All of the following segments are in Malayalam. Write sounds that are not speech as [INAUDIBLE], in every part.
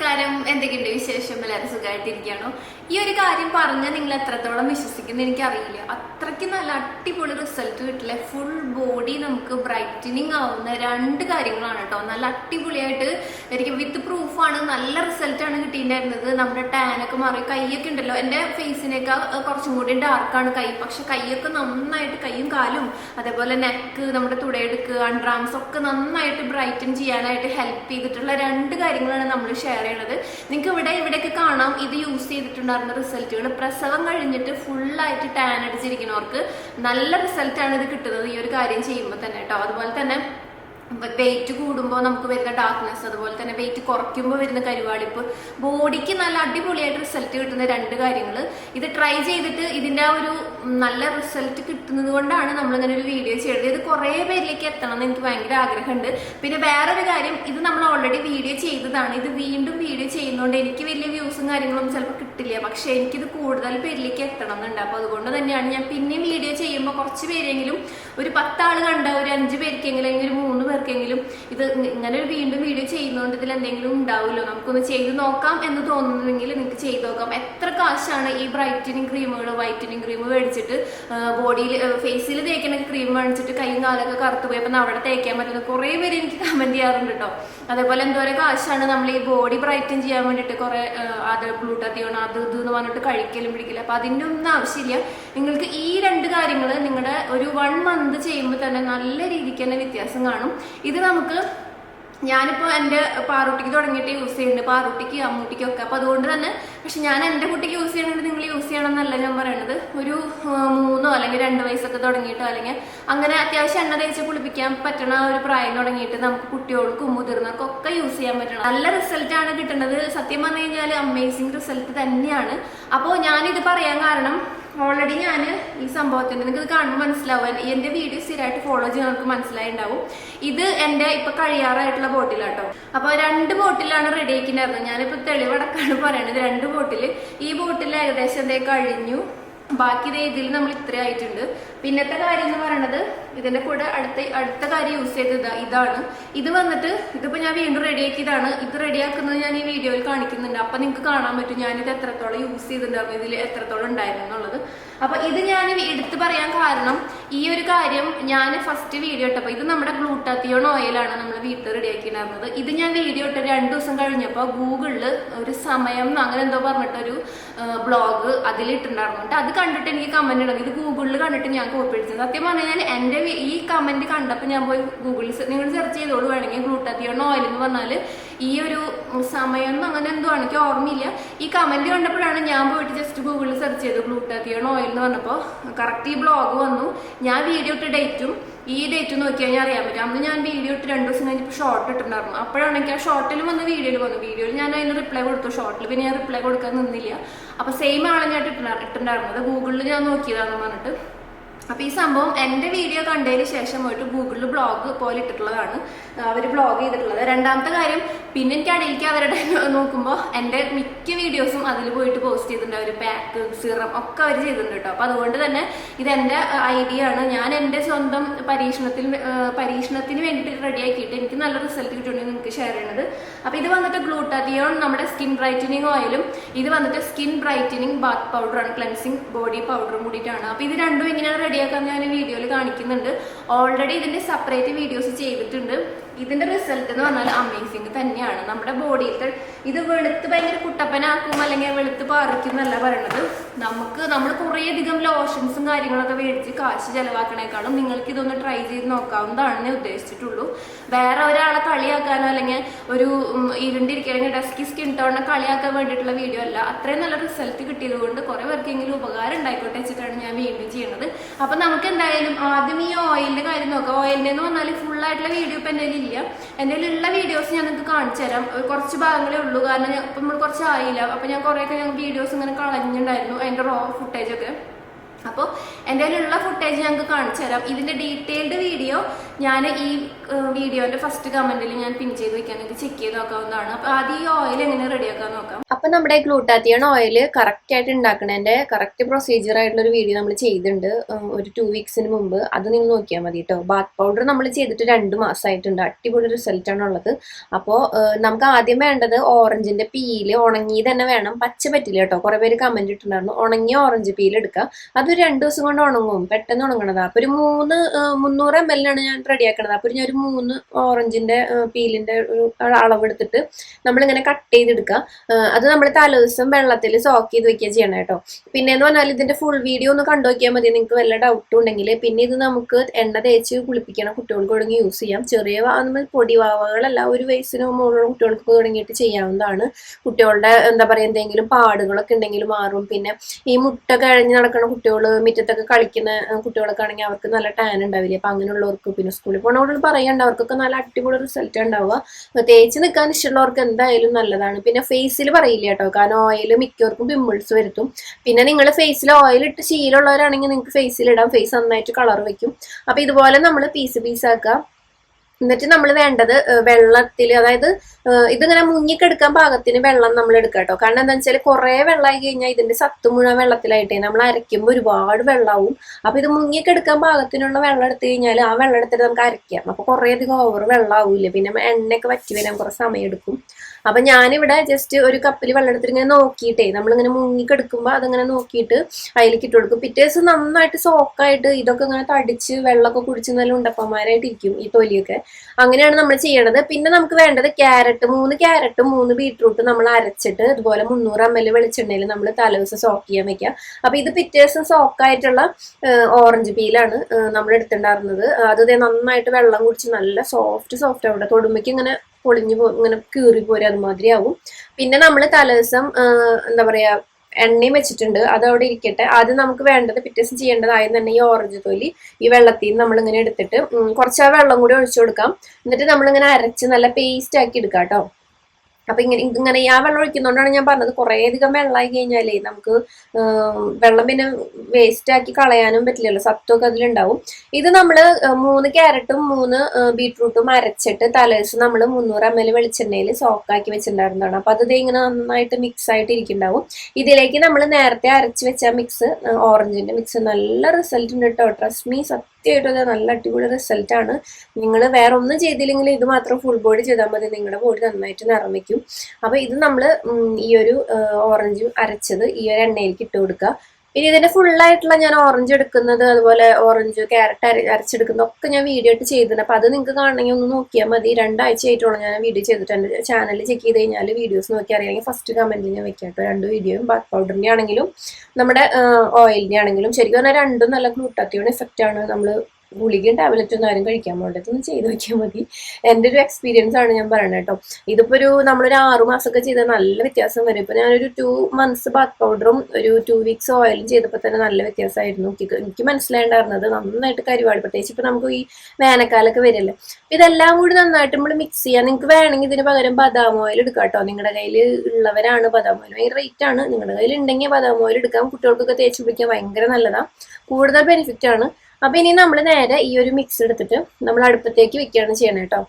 നമസ്കാരം. എന്തൊക്കെയുണ്ട് വിശേഷം? എല്ലാവരും സുഖമായിട്ടിരിക്കുകയാണോ? ഈ ഒരു കാര്യം പറഞ്ഞാൽ നിങ്ങൾ എത്രത്തോളം വിശ്വസിക്കുന്നു എനിക്കറിയില്ല. അത്രയ്ക്ക് നല്ല അടിപൊളി റിസൾട്ട് കിട്ടില്ല? ഫുൾ ബോഡി നമുക്ക് ബ്രൈറ്റനിങ് ആവുന്ന രണ്ട് കാര്യങ്ങളാണ് കേട്ടോ നല്ല അടിപൊളിയായിട്ട് എനിക്ക് വിത്ത് പ്രൂഫാണ് നല്ല റിസൾട്ടാണ് കിട്ടിയിട്ടുണ്ടായിരുന്നത്. നമ്മുടെ ടാനൊക്കെ മാറി കൈയൊക്കെ ഉണ്ടല്ലോ. എന്റെ ഫേസിനേക്കാൾ കുറച്ചും കൂടി ഡാർക്കാണ് കൈ. പക്ഷെ കൈയൊക്കെ നന്നായിട്ട് കൈയും കാലും അതേപോലെ നെക്ക് നമ്മുടെ തുടയെടുക്ക് അൺഡ്രാംസ് ഒക്കെ നന്നായിട്ട് ബ്രൈറ്റൻ ചെയ്യാനായിട്ട് ഹെൽപ്പ് ചെയ്തിട്ടുള്ള രണ്ട് കാര്യങ്ങളാണ് നമ്മൾ ഷെയർ ചെയ്യണത് നിങ്ങൾക്ക് ഇവിടെ ഇവിടെയൊക്കെ കാണാം. ഇത് യൂസ് ചെയ്തിട്ടുണ്ടായിരുന്ന റിസൾട്ടുകൾ പ്രസവം കഴിഞ്ഞിട്ട് ഫുള്ളായിട്ട് ടാൻ അടിച്ചിരിക്കുന്നവർക്ക് നല്ല റിസൾട്ടാണ് ഇത് കിട്ടുന്നത് ഈ ഒരു കാര്യം ചെയ്യുമ്പോൾ തന്നെ കേട്ടോ. അതുപോലെ തന്നെ വെയിറ്റ് കൂടുമ്പോൾ നമുക്ക് വരുന്ന ഡാർക്ക്നെസ് അതുപോലെ തന്നെ വെയിറ്റ് കുറയ്ക്കുമ്പോൾ വരുന്ന കരുവാളിപ്പ്. ബോഡിക്ക് നല്ല അടിപൊളിയായിട്ട് റിസൾട്ട് കിട്ടുന്ന രണ്ട് കാര്യങ്ങൾ ഇത് ട്രൈ ചെയ്തിട്ട് ഇതിന്റെ ആ ഒരു നല്ല റിസൾട്ട് കിട്ടുന്നത് കൊണ്ടാണ് നമ്മളിങ്ങനെ ഒരു വീഡിയോ ചെയ്തത് ഇത് കുറേ പേരിലേക്ക് എത്തണം എന്ന് എനിക്ക് ഭയങ്കര ആഗ്രഹമുണ്ട്. പിന്നെ വേറൊരു കാര്യം ഇത് നമ്മൾ ഓൾറെഡി വീഡിയോ ചെയ്തതാണ്. ഇത് വീണ്ടും വീഡിയോ ചെയ്യുന്നതുകൊണ്ട് എനിക്ക് വലിയ വ്യൂസും കാര്യങ്ങളൊന്നും ചിലപ്പോൾ കിട്ടില്ല. പക്ഷേ എനിക്കിത് കൂടുതൽ പേരിലേക്ക് എത്തണം എന്നുണ്ട് അപ്പോൾ അതുകൊണ്ട് തന്നെയാണ് ഞാൻ പിന്നെയും വീഡിയോ ചെയ്യുമ്പോൾ കുറച്ച് പേരെങ്കിലും ഒരു പത്താൾ കണ്ട ഒരു അഞ്ച് പേർക്കെങ്കിലും അല്ലെങ്കിൽ ഒരു മൂന്ന് പേർക്കെങ്കിലും ഇത് ഇങ്ങനെ ഒരു വീണ്ടും വീഡിയോ ചെയ്യുന്നതുകൊണ്ട് ഇതിൽ എന്തെങ്കിലും ഉണ്ടാവുമല്ലോ? നമുക്കൊന്ന് ചെയ്ത് നോക്കാം എന്ന് തോന്നുന്നെങ്കിൽ നിങ്ങൾക്ക് ചെയ്ത് നോക്കാം. എത്ര കാശാണ് ഈ ബ്രൈറ്റനിങ് ക്രീമുകൾ വൈറ്റനിങ് ക്രീം മേടിച്ചിട്ട് ബോഡിയിൽ ഫേസിൽ തേക്കുന്ന ക്രീം മേടിച്ചിട്ട് കൈയും കാലൊക്കെ കറുത്ത് പോയി. അപ്പം അവിടെ തേക്കാൻ പറ്റുന്ന കുറേ പേര് എനിക്ക് കമന്റ് ചെയ്യാറുണ്ട് കേട്ടോ അതേപോലെ എന്തോരം കാശാണ് നമ്മൾ ഈ ബോഡി ബ്രൈറ്റൻ ചെയ്യാൻ വേണ്ടിയിട്ട് കുറേ അത് ഗ്ലൂട്ടത്തിയോൺ അത് ഇത് എന്ന് പറഞ്ഞിട്ട് കഴിക്കലും പിടിക്കലും. അപ്പം അതിന്റെ ഒന്നും ആവശ്യമില്ല. നിങ്ങൾക്ക് ഈ രണ്ട് കാര്യങ്ങൾ നിങ്ങളുടെ ഒരു വൺ മന്ത് ചെയ്യുമ്പോൾ തന്നെ നല്ല രീതിക്ക് തന്നെ വ്യത്യാസം കാണും. ഇത് നമുക്ക് ഞാനിപ്പോൾ എന്റെ പാറുട്ടിക്ക് തുടങ്ങിയിട്ട് യൂസ് ചെയ്യുന്നുണ്ട്. പാറുട്ടിക്ക് അമ്മൂട്ടിക്കും ഒക്കെ. അപ്പോൾ അതുകൊണ്ട് തന്നെ പക്ഷെ ഞാൻ എന്റെ കുട്ടിക്ക് യൂസ് ചെയ്യണമെങ്കിൽ നിങ്ങൾ യൂസ് ചെയ്യണമെന്നല്ല ഞാൻ പറയണത്. ഒരു മൂന്നോ അല്ലെങ്കിൽ രണ്ട് വയസ്സൊക്കെ തുടങ്ങിയിട്ടോ അല്ലെങ്കിൽ അങ്ങനെ അത്യാവശ്യം എണ്ണ തേച്ച് കുളിപ്പിക്കാൻ പറ്റണ ഒരു പ്രായം തുടങ്ങിയിട്ട് നമുക്ക് കുട്ടികൾക്കും മുതിർന്നവർക്കും ഒക്കെ യൂസ് ചെയ്യാൻ പറ്റണം. നല്ല റിസൾട്ട് ആണ് കിട്ടുന്നത്. സത്യം പറഞ്ഞു കഴിഞ്ഞാൽ അമേസിങ് റിസൾട്ട് തന്നെയാണ്. അപ്പോൾ ഞാനിത് പറയാൻ കാരണം ഓൾറെഡി ഞാൻ ഈ സംഭവത്തിന് നിങ്ങൾക്ക് ഇത് കാണുമ്പോൾ മനസ്സിലാവും. എന്റെ വീഡിയോ സ്ഥിരമായിട്ട് ഫോളോ ചെയ്യുന്നവർക്ക് മനസ്സിലായിണ്ടാവും. ഇത് എന്റെ ഇപ്പൊ കഴിയാറായിട്ടുള്ള ബോട്ടിലാട്ടോ അപ്പോൾ രണ്ട് ബോട്ടിലാണ് റെഡി ആക്കിണ്ടായിരുന്നത്. ഞാനിപ്പോ തെളിവടക്കാണ് പറയണത്. രണ്ട് ബോട്ടിൽ ഈ ബോട്ടിൽ ഏകദേശം എന്തേ കഴിഞ്ഞു? ബാക്കി ഇതിൽ നമ്മൾ ഇത്ര ആയിട്ടുണ്ട്. പിന്നത്തെ കാര്യം എന്ന് പറയണത് ഇതിന്റെ കൂടെ അടുത്ത അടുത്ത കാര്യം യൂസ് ചെയ്തത് ഇതാ ഇതാണ്. ഇത് വന്നിട്ട് ഇതിപ്പോ ഞാൻ വീണ്ടും റെഡിയാക്കിയതാണ് ഇത് റെഡിയാക്കുന്നത് ഞാൻ ഈ വീഡിയോയിൽ കാണിക്കുന്നുണ്ട്. അപ്പൊ നിങ്ങൾക്ക് കാണാൻ പറ്റും ഞാനിത് എത്രത്തോളം യൂസ് ചെയ്തിട്ടുണ്ടായിരുന്നു ഇതിൽ എത്രത്തോളം ഉണ്ടായിരുന്നു എന്നുള്ളത്. അപ്പൊ ഇത് ഞാൻ എടുത്തു പറയാൻ കാരണം ഈ ഒരു കാര്യം ഞാൻ ഫസ്റ്റ് വീഡിയോ ഇട്ടപ്പോൾ ഇത് നമ്മുടെ ഗ്ലൂട്ടാത്തിയോൺ ഓയിലാണ് നമ്മൾ വീട്ടിൽ റെഡിയാക്കിയിട്ടുണ്ടായിരുന്നത് ഇത് ഞാൻ വീഡിയോ ഇട്ട് രണ്ടു ദിവസം കഴിഞ്ഞപ്പോൾ ഗൂഗിളിൽ ഒരു സമയം അങ്ങനെ എന്തോ പറഞ്ഞിട്ടൊരു ബ്ലോഗ് അതിലിട്ടുണ്ടായിരുന്നു അത് കണ്ടിട്ട് എനിക്ക് കമന്റ് ഇടുന്നു ഇത് ഗൂഗിളിൽ കണ്ടിട്ട് ഞാൻ കോപ്പി അടിച്ചത് സത്യം പറഞ്ഞു കഴിഞ്ഞാൽ എന്റെ ഈ കമന്റ് കണ്ടപ്പോൾ ഞാൻ പോയി ഗൂഗിളിൽ നിങ്ങൾ സെർച്ച് ചെയ്തോളൂ. വേണമെങ്കിൽ ഗ്ലൂട്ടാത്തിയോൺ ഓയിൽ എന്ന് പറഞ്ഞാൽ ഈ ഒരു സമയമൊന്നും അങ്ങനെ എന്തോ എനിക്ക് ഓർമ്മയില്ല. ഈ കമന്റ് കണ്ടപ്പോഴാണ് ഞാൻ പോയിട്ട് ജസ്റ്റ് ഗൂഗിളിൽ സെർച്ച് ചെയ്ത് ഗ്ലൂട്ടാത്തിയോൺ ഓയിൽ എന്ന് പറഞ്ഞപ്പോൾ കറക്റ്റ് ഈ ബ്ലോഗ് വന്നു. ഞാൻ വീഡിയോ ഇട്ട ഡേറ്റും ഈ ഡേറ്റ് നോക്കി കഴിഞ്ഞാൽ അറിയാൻ പറ്റും. അന്ന് ഞാൻ വീഡിയോ ഇട്ട് രണ്ട് ദിവസം കഴിഞ്ഞപ്പോൾ ഷോർട്ട് ഇട്ടിട്ടുണ്ടായിരുന്നു. അപ്പോഴാണ് എനിക്ക് ആ ഷോർട്ടിൽ വന്ന് വീഡിയോയിൽ വന്നു. വീഡിയോയിൽ ഞാൻ അതിന് റിപ്ലൈ കൊടുത്തു. ഷോർട്ടിൽ പിന്നെ ഞാൻ റിപ്ലൈ കൊടുക്കാൻ നിന്നില്ല. അപ്പൊ സെയിം ആളെ ഞാൻ ഇട്ടിട്ടുണ്ടായിരുന്നു അത് ഗൂഗിളിൽ ഞാൻ നോക്കിയതാണെന്ന് പറഞ്ഞിട്ട്. അപ്പൊ ഈ സംഭവം എന്റെ വീഡിയോ കണ്ടതിന് ശേഷം പോയിട്ട് ഗൂഗിളിൽ ബ്ലോഗ് പോലെ ഇട്ടിട്ടുള്ളതാണ്. അവർ ബ്ലോഗ് ചെയ്തിട്ടുള്ളത്. രണ്ടാമത്തെ കാര്യം പിന്നെ എനിക്ക് അടിയിലേക്ക് അവരുടെ [LAUGHS] നോക്കുമ്പോൾ എന്റെ മിക്ക വീഡിയോസും അതിൽ പോയിട്ട് പോസ്റ്റ് ചെയ്തിട്ടുണ്ട്. അവർ പാക്ക് സിറം ഒക്കെ അവർ ചെയ്തിട്ടുണ്ട് കേട്ടോ. അപ്പൊ അതുകൊണ്ട് തന്നെ ഇത് എന്റെ ഐഡിയ ആണ്. ഞാൻ എന്റെ സ്വന്തം പരീക്ഷണത്തിൽ പരീക്ഷണത്തിന് വേണ്ടിയിട്ട് റെഡിയാക്കിയിട്ട് എനിക്ക് നല്ല റിസൾട്ട് കിട്ടുകയാണെങ്കിൽ നിങ്ങൾക്ക് ഷെയർ ചെയ്യണത്. അപ്പൊ ഇത് വന്നിട്ട് ഗ്ലൂട്ടാത്തിയോൺ നമ്മുടെ സ്കിൻ ബ്രൈറ്റനിങ് ഓയിലും ഇത് വന്നിട്ട് സ്കിൻ ബ്രൈറ്റനിങ് ബാത്ത് പൗഡറാണ് ക്ലെൻസിങ് ബോഡി പൗഡറും കൂടിയിട്ടാണ്. അപ്പൊ ഇത് രണ്ടും എങ്ങനെയാണ് റെഡിയാക്കാൻ ഞാൻ വീഡിയോയിൽ കാണിക്കുന്നുണ്ട്. ഓൾറെഡി ഇതിന്റെ സെപ്പറേറ്റ് വീഡിയോസ് ചെയ്തിട്ടുണ്ട്. ഇതിന്റെ റിസൾട്ട് എന്ന് പറഞ്ഞാൽ അമേസിങ് തന്നെയാണ്. നമ്മുടെ ബോഡിയിലത്തെ ഇത് വെളുത്ത് ഭയങ്കര കുട്ടപ്പനാക്കും അല്ലെങ്കിൽ വെളുത്ത് പാറിക്കും എന്നല്ല പറയണത്. നമുക്ക് നമ്മൾ കുറേയധികം ലോഷൻസും കാര്യങ്ങളൊക്കെ മേടിച്ച് കാശ് ചെലവാക്കണേക്കാളും നിങ്ങൾക്ക് ഇതൊന്ന് ട്രൈ ചെയ്ത് നോക്കാവുന്നതാണെന്നേ ഉദ്ദേശിച്ചിട്ടുള്ളൂ. വേറെ ഒരാളെ കളിയാക്കാനോ അല്ലെങ്കിൽ ഒരു അല്ലെങ്കിൽ ഡസ്കി സ്കിൻ ടോണിനെ കളിയാക്കാൻ വേണ്ടിയിട്ടുള്ള വീഡിയോ അല്ല. അത്രയും നല്ല റിസൾട്ട് കിട്ടിയത് കൊണ്ട് കുറെ പേർക്കെങ്കിലും ഉപകാരം ഉണ്ടായിക്കോട്ടെ വെച്ചിട്ടാണ് ഞാൻ വീണ്ടും ചെയ്യുന്നത് അപ്പൊ നമുക്ക് എന്തായാലും ആദ്യം ഈ ഓയിലിന്റെ കാര്യം നോക്കാം. ഓയിലിന്റെ എന്ന് പറഞ്ഞാൽ ഫുൾ ആയിട്ടുള്ള വീഡിയോ ഇപ്പൊ എന്റെ ഇല്ല. എന്റെ ഉള്ള വീഡിയോസ് ഞാൻ നിങ്ങൾക്ക് കാണിച്ചു തരാം. കുറച്ച് ഭാഗങ്ങളേ ഉള്ളൂ. കാരണം ഇപ്പം നമ്മൾ കുറച്ച് ആയില്ല അപ്പം ഞാൻ കുറേയൊക്കെ ഞാൻ വീഡിയോസ് ഇങ്ങനെ കളഞ്ഞിട്ടുണ്ടായിരുന്നു അതിന്റെ റോ ഫുട്ടേജ് ഒക്കെ. അപ്പോൾ എന്റെ കയ്യിലുള്ള ഫുട്ടേജ് ഞങ്ങൾക്ക് കാണിച്ചു തരാം. ഇതിന്റെ ഡീറ്റെയിൽഡ് വീഡിയോ ഞാൻ ഈ വീഡിയോന്റെ ഫസ്റ്റ് കമന്റിൽ ഞാൻ പിൻ ചെയ്ത് വെക്കാൻ ചെക്ക് ചെയ്ത് നോക്കാവുന്നതാണ്. അപ്പൊ ആദ്യം ഈ ഓയിൽ എങ്ങനെ റെഡിയാക്കാൻ നോക്കാം. അപ്പൊ നമ്മുടെ ഗ്ലൂട്ടാത്തിയൺ ഓയിൽ കറക്റ്റ് ആയിട്ട് ഉണ്ടാക്കണതിന്റെ കറക്റ്റ് പ്രൊസീജിയർ ആയിട്ടുള്ള ഒരു വീഡിയോ നമ്മൾ ചെയ്തിട്ടുണ്ട് ഒരു ടു വീക്സിന് മുമ്പ്. അത് നിങ്ങൾ നോക്കിയാൽ മതി കേട്ടോ ബാത്ത് പൗഡർ നമ്മൾ ചെയ്തിട്ട് രണ്ട് മാസമായിട്ടുണ്ട് അടിപൊളി റിസൾട്ട് ആണ് ഉള്ളത്. അപ്പോൾ നമുക്ക് ആദ്യം വേണ്ടത് ഓറഞ്ചിന്റെ പീൽ ഉണങ്ങി തന്നെ വേണം. പച്ച പറ്റില്ല കേട്ടോ കുറെ പേര് കമന്റ് ഇട്ടിട്ടുണ്ടായിരുന്നു. ഉണങ്ങിയ ഓറഞ്ച് പീൽ എടുക്കുക അതൊരു രണ്ട് ദിവസം കൊണ്ട് ഉണങ്ങും. പെട്ടെന്ന് ഉണങ്ങണതാ. അപ്പൊ ഒരു മൂന്ന് മുന്നൂറ് എം എല്ലിനാണ് ഞാൻ റെഡിയാക്കണത് അപ്പൊ ഞാൻ ഒരു മൂന്ന് ഓറഞ്ചിന്റെ പീലിന്റെ ഒരു അളവെടുത്തിട്ട് നമ്മളിങ്ങനെ കട്ട് ചെയ്തെടുക്കുക. അത് നമ്മൾ തലേദിവസം വെള്ളത്തിൽ സോക്ക് ചെയ്ത് വെക്കുക ചെയ്യണം കേട്ടോ. പിന്നെ എന്ന് പറഞ്ഞാൽ ഇതിന്റെ ഫുൾ വീഡിയോ ഒന്ന് കണ്ടു നോക്കിയാൽ മതി. നിങ്ങൾക്ക് വല്ല ഡൗട്ടും ഉണ്ടെങ്കിൽ. പിന്നെ ഇത് നമുക്ക് എണ്ണ തേച്ച് കുളിപ്പിക്കണം കുട്ടികൾക്ക് തുടങ്ങി യൂസ് ചെയ്യാം. ചെറിയ നമ്മൾ പൊടിവാവകളല്ല ഒരു വയസ്സിന് മുകളിലുള്ള കുട്ടികൾക്ക് തുടങ്ങിയിട്ട് ചെയ്യാവുന്നതാണ്. കുട്ടികളുടെ എന്താ പറയുക എന്തെങ്കിലും പാടുകളൊക്കെ ഉണ്ടെങ്കിൽ മാറും. പിന്നെ ഈ മുട്ട കഴിഞ്ഞ് നടക്കുന്ന കുട്ടികൾ മുറ്റത്തൊക്കെ കളിക്കുന്ന കുട്ടികളൊക്കെ ആണെങ്കിൽ അവർക്ക് നല്ല ടാൻ ഉണ്ടാവില്ല? അപ്പൊ അങ്ങനെയുള്ളവർക്ക് പിന്നെ സ്കൂളിൽ പോണവരോട് പറയണ്ട അവർക്കൊക്കെ നല്ല അടിപൊളി റിസൾട്ട് ഉണ്ടാവുക. തേച്ച് നിൽക്കാൻ ഇഷ്ടമുള്ളവർക്ക് എന്തായാലും നല്ലതാണ്. പിന്നെ ഫേസിൽ പറയില്ല കേട്ടോ. കാരണം ഓയിൽ മിക്കവർക്കും പിമ്പിൾസ് വരുത്തും. പിന്നെ നിങ്ങൾ ഫേസിൽ ഓയിൽ ഇട്ട് ശീലമുള്ളവരാണെങ്കിൽ നിങ്ങൾക്ക് ഫേസിൽ ഇടാം. ഫേസ് നന്നായിട്ട് കളർ വെക്കും അപ്പൊ ഇതുപോലെ നമ്മൾ പീസ് പീസ് ആക്കുക. എന്നിട്ട് നമ്മൾ വേണ്ടത് വെള്ളത്തിൽ അതായത് ഇതിങ്ങനെ മുങ്ങിക്കെടുക്കാൻ പാകത്തിന് വെള്ളം നമ്മൾ എടുക്കുക കേട്ടോ കാരണം എന്താ വെച്ചാൽ കുറേ വെള്ളമായി കഴിഞ്ഞാൽ ഇതിന്റെ സത്ത് മുഴുവൻ വെള്ളത്തിലായിട്ട് നമ്മൾ അരയ്ക്കുമ്പോൾ ഒരുപാട് വെള്ളമാവും അപ്പൊ ഇത് മുങ്ങിക്കെടുക്കാൻ പാകത്തിനുള്ള വെള്ളം എടുത്തു കഴിഞ്ഞാൽ ആ വെള്ളം എടുത്തിട്ട് നമുക്ക് അരയ്ക്കാം. അപ്പൊ കുറേ അധികം ഓവർ വെള്ളമാവില്ല പിന്നെ എണ്ണയൊക്കെ വറ്റി വരാൻ കുറേ സമയം എടുക്കും. അപ്പൊ ഞാനിവിടെ ജസ്റ്റ് ഒരു കപ്പിൽ വെള്ളം എടുത്തിട്ട് ഇങ്ങനെ നോക്കിയിട്ടേ നമ്മളിങ്ങനെ മുങ്ങിക്കെടുക്കുമ്പോൾ അതിങ്ങനെ നോക്കിയിട്ട് അതിലേക്ക് ഇട്ട് കൊടുക്കും. പിറ്റേ ദിവസം നന്നായിട്ട് സോക്കായിട്ട് ഇതൊക്കെ ഇങ്ങനെ തടിച്ച് വെള്ളമൊക്കെ കുടിച്ച് നല്ല ഉണ്ടപ്പന്മാരായിട്ട് ഇരിക്കും ഈ തൊലിയൊക്കെ. അങ്ങനെയാണ് നമ്മൾ ചെയ്യണത്. പിന്നെ നമുക്ക് വേണ്ടത് ക്യാരറ്റ് മൂന്ന് ക്യാരറ്റും മൂന്ന് ബീട്രൂട്ടും നമ്മൾ അരച്ചിട്ട് ഇതുപോലെ മുന്നൂറ് എം എൽ വെളിച്ചെണ്ണയിൽ നമ്മൾ തലേദിവസം സോക്ക് ചെയ്യാൻ വെക്കാം അപ്പൊ ഇത് പിറ്റേ ദിവസം സോക്കായിട്ടുള്ള ഓറഞ്ച് പീലാണ് നമ്മൾ എടുത്തിട്ടുണ്ടായിരുന്നത്. അത് നന്നായിട്ട് വെള്ളം കുടിച്ച് നല്ല സോഫ്റ്റ് സോഫ്റ്റ് അവിടെ തൊടുമ്പയ്ക്ക് ഇങ്ങനെ പൊളിഞ്ഞു പോ ഇങ്ങനെ കീറി പോരും അതുമാതിരി ആവും പിന്നെ നമ്മൾ തലേദിവസം എന്താ പറയാ എണ്ണയും വെച്ചിട്ടുണ്ട്. അത് അവിടെ ഇരിക്കട്ടെ. ആദ്യം നമുക്ക് വേണ്ടത് പിറ്റേ ദിവസം ചെയ്യേണ്ടതായത് തന്നെ ഈ ഓറഞ്ച് തൊലി ഈ വെള്ളത്തിൽ നമ്മൾ ഇങ്ങനെ എടുത്തിട്ട് കുറച്ച് ആ വെള്ളം കൂടി ഒഴിച്ചു കൊടുക്കാം. എന്നിട്ട് നമ്മളിങ്ങനെ അരച്ച് നല്ല പേസ്റ്റ് ആക്കി എടുക്കാം കേട്ടോ അപ്പൊ ഇങ്ങനെ ഇങ്ങനെ ആ വെള്ളം ഒഴിക്കുന്നതുകൊണ്ടാണ് ഞാൻ പറഞ്ഞത്. കുറെ അധികം വെള്ളമായി കഴിഞ്ഞാലേ നമുക്ക് വെള്ളം പിന്നെ വേസ്റ്റ് ആക്കി കളയാനും പറ്റില്ലല്ലോ. സത്വമൊക്കെ അതിലുണ്ടാവും. ഇത് നമ്മൾ മൂന്ന് ക്യാരറ്റും മൂന്ന് ബീട്രൂട്ടും അരച്ചിട്ട് തലേസ് നമ്മൾ മുന്നൂറ് എം എൽ വെളിച്ചെണ്ണയിൽ സോക്കാക്കി വെച്ചിട്ടുണ്ടായിരുന്നതാണ്. അപ്പൊ അത് ഇങ്ങനെ നന്നായിട്ട് മിക്സ് ആയിട്ട് ഇരിക്കുന്നുണ്ടാവും ഇതിലേക്ക് നമ്മൾ നേരത്തെ അരച്ച് വെച്ച മിക്സ് ഓറഞ്ചിന്റെ മിക്സ് നല്ല റിസൾട്ട് ഉണ്ട് കേട്ടോ ട്രസ്റ്റ് മീ സത്യമായിട്ടും നല്ല അടിപൊളി റിസൾട്ടാണ് നിങ്ങൾ വേറെ ഒന്നും ചെയ്തില്ലെങ്കിൽ ഇത് മാത്രം ഫുൾ ബോഡി ചെയ്താൽ മതി. നിങ്ങളുടെ ബോഡി നന്നായിട്ട് നിറം വെക്കും അപ്പൊ ഇത് നമ്മൾ ഈ ഒരു ഓറഞ്ചും അരച്ചത് ഈ ഒരു എണ്ണയിലേക്ക് ഇട്ട് കൊടുക്കുക. പിന്നെ ഇതിന്റെ ഫുള്ളായിട്ടുള്ള ഞാൻ ഓറഞ്ച് എടുക്കുന്നത് അതുപോലെ ഓറഞ്ച് ക്യാരറ്റ് അര അരച്ചെടുക്കുന്നത് ഒക്കെ ഞാൻ വീഡിയോ ആയിട്ട് ചെയ്തിട്ടുണ്ട്. അപ്പൊ അത് നിങ്ങൾക്ക് കാണണമെങ്കിൽ ഒന്ന് നോക്കിയാൽ മതി. രണ്ടാഴ്ച ആയിട്ടുള്ള ഞാൻ വീഡിയോ ചെയ്തിട്ടുണ്ട് ചാനൽ ചെക്ക് ചെയ്ത് കഴിഞ്ഞാൽ വീഡിയോസ് നോക്കി അറിയാമെങ്കിൽ ഫസ്റ്റ് കമന്റിൽ ഞാൻ വെക്കാം കേട്ടോ. രണ്ട് വീഡിയോയും ബാത്ത് പൗഡറിന്റെ ആണെങ്കിലും നമ്മുടെ ഓയിലിന്റെ ആണെങ്കിലും. ശരിക്കും പറഞ്ഞാൽ രണ്ടും നല്ല ഗ്ലൂട്ടാത്തിയോൺ എഫക്റ്റ് ആണ് നമ്മൾ ഗുളികയും ടാബ്ലറ്റ് ഒന്നും ആരും കഴിക്കാൻ പോകേണ്ടത് ഒന്ന് ചെയ്ത് നോക്കിയാൽ മതി. എന്റെ ഒരു എക്സ്പീരിയൻസ് ആണ് ഞാൻ പറയണത് കേട്ടോ. ഇതിപ്പോ ഒരു നമ്മളൊരു ആറു മാസമൊക്കെ ചെയ്താൽ നല്ല വ്യത്യാസം വരും. ഇപ്പൊ ഞാനൊരു ടു മന്ത്സ് ബാത്ത് പൗഡറും ഒരു ടു വീക്സ് ഓയിലും ചെയ്തപ്പോൾ തന്നെ നല്ല വ്യത്യാസമായിരുന്നു. എനിക്ക് എനിക്ക് മനസ്സിലായിട്ടുണ്ടായിരുന്നത് നന്നായിട്ട് കരിവാട് പ്രത്യേകിച്ച് ഇപ്പൊ നമുക്ക് ഈ വേനൽക്കാലൊക്കെ വരില്ലേ. ഇതെല്ലാം കൂടി നന്നായിട്ട് നമ്മൾ മിക്സ് ചെയ്യാം നിങ്ങൾക്ക് വേണമെങ്കിൽ ഇതിന് പകരം ബദാം ഓയിൽ എടുക്കാം കേട്ടോ. നിങ്ങളുടെ കയ്യിൽ ഉള്ളവരാണ് ബദാം ഓയിൽ ഭയങ്കര റേറ്റ് ആണ്. നിങ്ങളുടെ കയ്യിൽ ഉണ്ടെങ്കിൽ ബദാം ഓയിൽ എടുക്കാം. കുട്ടികൾക്കൊക്കെ തേച്ച് പിടിക്കാൻ ഭയങ്കര നല്ലതാണ് കൂടുതൽ ബെനിഫിറ്റ് ആണ്. അപ്പൊ ഇനി നമ്മൾ നേരെ ഈ ഒരു മിക്സ് എടുത്തിട്ട് നമ്മൾ അടുപ്പത്തേക്ക് വെക്കുകയാണ് ചെയ്യണേ കേട്ടോ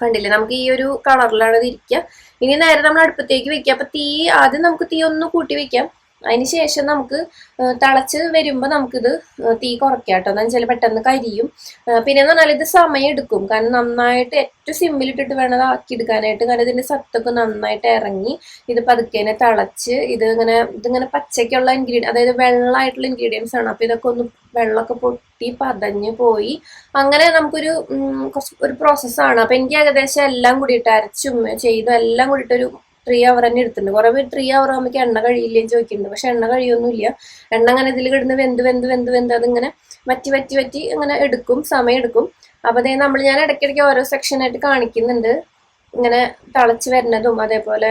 കണ്ടില്ലേ? നമുക്ക് ഈ ഒരു കളറിലാണ് ഇരിക്കുക. ഇനി നേരെ നമ്മൾ അടുപ്പത്തേക്ക് വെക്കുക. അപ്പൊ തീ ആദ്യം നമുക്ക് തീ ഒന്ന് കൂട്ടി വെക്കാം. അതിന് ശേഷം നമുക്ക് തിളച്ച് വരുമ്പോൾ നമുക്കിത് തീ കുറയ്ക്കാം കേട്ടോ. എന്താ വെച്ചാൽ പെട്ടെന്ന് കരിയും. പിന്നെ എന്ന് പറഞ്ഞാൽ ഇത് സമയം എടുക്കും. കാരണം നന്നായിട്ട് ഏറ്റവും സിമ്പിളിട്ടിട്ട് വേണം അത് ആക്കി എടുക്കാനായിട്ട്. കാരണം ഇതിന്റെ സത്തൊക്കെ നന്നായിട്ട് ഇറങ്ങി ഇത് പതുക്കേനെ തിളച്ച് ഇത് ഇങ്ങനെ ഇതിങ്ങനെ പച്ചയ്ക്കുള്ള ഇൻഗ്രീഡിയൻ അതായത് വെള്ളമായിട്ടുള്ള ഇൻഗ്രീഡിയൻസ് ആണ്. അപ്പോൾ ഇതൊക്കെ ഒന്ന് വെള്ളമൊക്കെ പൊട്ടി പതഞ്ഞ് പോയി. അങ്ങനെ നമുക്കൊരു കുറച്ച് ഒരു പ്രോസസ്സാണ് അപ്പോൾ എനിക്ക് ഏകദേശം എല്ലാം കൂടിയിട്ട് അരച്ചും ചെയ്തും എല്ലാം കൂടിയിട്ട് ഒരു ത്രീ അവർ തന്നെ എടുത്തിട്ടുണ്ട്. കുറെ പേര് ത്രീ അവർ ആകുമ്പോൾ എണ്ണ കഴിയില്ലേന്ന് ചോദിക്കുന്നുണ്ട്. പക്ഷെ എണ്ണ കഴിയൊന്നുമില്ല. എണ്ണ അങ്ങനെ ഇതിൽ കിടന്ന് വെന്ത് വെന്ത് വെന്ത് വെന്ത് അതിങ്ങനെ വറ്റി വറ്റി വറ്റി ഇങ്ങനെ എടുക്കും സമയം എടുക്കും. അപ്പോൾ അതേ നമ്മൾ ഞാൻ ഇടയ്ക്കിടയ്ക്ക് ഓരോ സെക്ഷനായിട്ട് കാണിക്കുന്നുണ്ട്. ഇങ്ങനെ തിളച്ച് വരുന്നതും അതേപോലെ